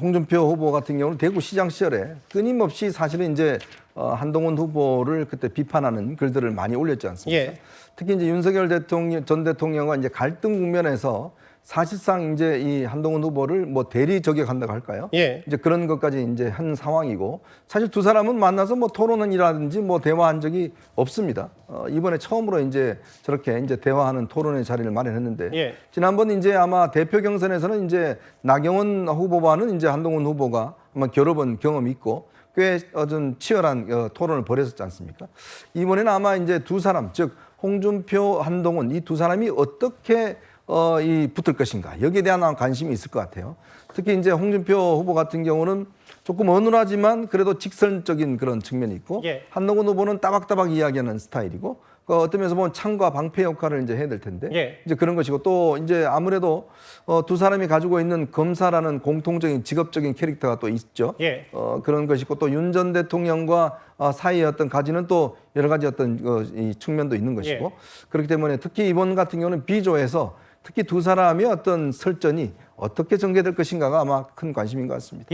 홍준표 후보 같은 경우는 대구시장 시절에 끊임없이 사실은 이제 어, 한동훈 후보를 그때 비판하는 글들을 많이 올렸지 않습니까? 예. 특히 이제 윤석열 대통령 전 대통령과 이제 갈등 국면에서 사실상 이제 이 한동훈 후보를 뭐 대리 저격한다고 할까요? 예. 이제 그런 것까지 이제 한 상황이고 사실 두 사람은 만나서 뭐 토론이라든지 뭐 대화한 적이 없습니다. 어, 이번에 처음으로 이제 저렇게 이제 대화하는 토론의 자리를 마련했는데 예. 지난번 이제 아마 대표 경선에서는 이제 나경원 후보와는 이제 한동훈 후보가 아마 겨뤄본 경험이 있고 꽤 어, 좀 치열한 어, 토론을 벌였었지 않습니까? 이번에는 아마 이제 두 사람 즉 홍준표, 한동훈 이 두 사람이 어떻게 어, 이 붙을 것인가 여기에 대한 관심이 있을 것 같아요. 특히 이제 홍준표 후보 같은 경우는 조금 어눌하지만 그래도 직선적인 그런 측면이 있고 예. 한동훈 후보는 따박따박 이야기하는 스타일이고 그 어떤 면에서 보면 창과 방패 역할을 이제 해야 될 텐데 예. 이제 그런 것이고 또 이제 아무래도 어, 두 사람이 가지고 있는 검사라는 공통적인 직업적인 캐릭터가 또 있죠. 예. 어, 그런 것이고 또 윤 전 대통령과 어, 사이의 어떤 가지는 또 여러 가지 어떤 어, 이 측면도 있는 것이고 예. 그렇기 때문에 특히 이번 같은 경우는 비조에서 특히 두 사람의 어떤 설전이 어떻게 전개될 것인가가 아마 큰 관심인 것 같습니다.